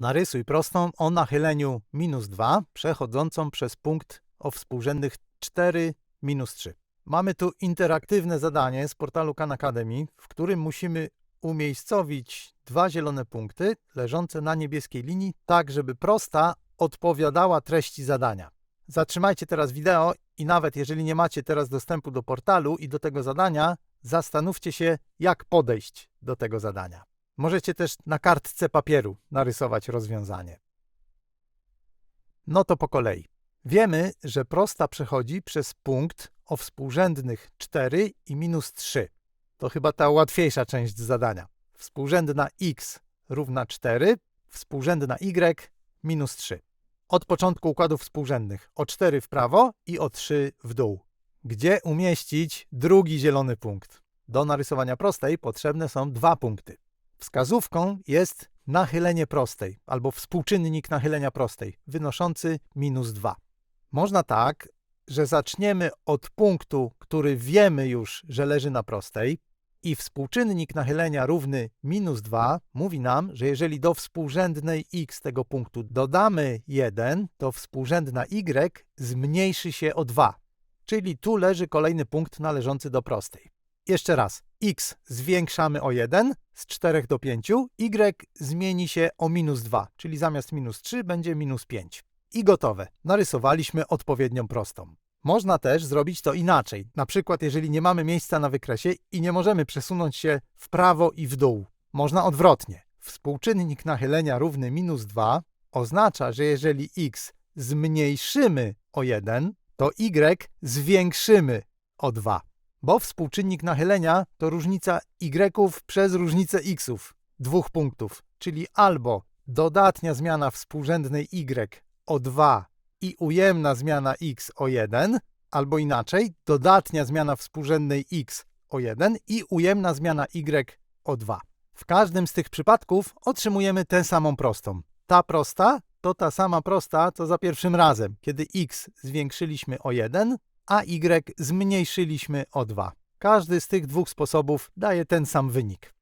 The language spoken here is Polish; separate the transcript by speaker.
Speaker 1: Narysuj prostą o nachyleniu minus 2 przechodzącą przez punkt o współrzędnych 4 minus 3. Mamy tu interaktywne zadanie z portalu Khan Academy, w którym musimy umiejscowić dwa zielone punkty leżące na niebieskiej linii, tak żeby prosta odpowiadała treści zadania. Zatrzymajcie teraz wideo i nawet jeżeli nie macie teraz dostępu do portalu i do tego zadania, zastanówcie się, jak podejść do tego zadania. Możecie też na kartce papieru narysować rozwiązanie. No to po kolei. Wiemy, że prosta przechodzi przez punkt o współrzędnych 4 i minus 3. To chyba ta łatwiejsza część zadania. Współrzędna x równa 4, współrzędna y minus 3. Od początku układów współrzędnych o 4 w prawo i o 3 w dół. Gdzie umieścić drugi zielony punkt? Do narysowania prostej potrzebne są dwa punkty. Wskazówką jest nachylenie prostej albo współczynnik nachylenia prostej wynoszący minus 2. Można tak, że zaczniemy od punktu, który wiemy już, że leży na prostej i współczynnik nachylenia równy minus 2 mówi nam, że jeżeli do współrzędnej x tego punktu dodamy 1, to współrzędna y zmniejszy się o 2. Czyli tu leży kolejny punkt należący do prostej. Jeszcze raz, x zwiększamy o 1 z 4 do 5, y zmieni się o minus 2, czyli zamiast minus 3 będzie minus 5. I gotowe. Narysowaliśmy odpowiednią prostą. Można też zrobić to inaczej. Na przykład, jeżeli nie mamy miejsca na wykresie i nie możemy przesunąć się w prawo i w dół. Można odwrotnie. Współczynnik nachylenia równy minus 2 oznacza, że jeżeli x zmniejszymy o 1, to y zwiększymy o 2. Bo współczynnik nachylenia to różnica y przez różnicę xów, dwóch punktów, czyli albo dodatnia zmiana współrzędnej y o 2 i ujemna zmiana x o 1, albo inaczej, dodatnia zmiana współrzędnej x o 1 i ujemna zmiana y o 2. W każdym z tych przypadków otrzymujemy tę samą prostą. Ta prosta to ta sama prosta, co za pierwszym razem, kiedy x zwiększyliśmy o 1, a y zmniejszyliśmy o 2. Każdy z tych dwóch sposobów daje ten sam wynik.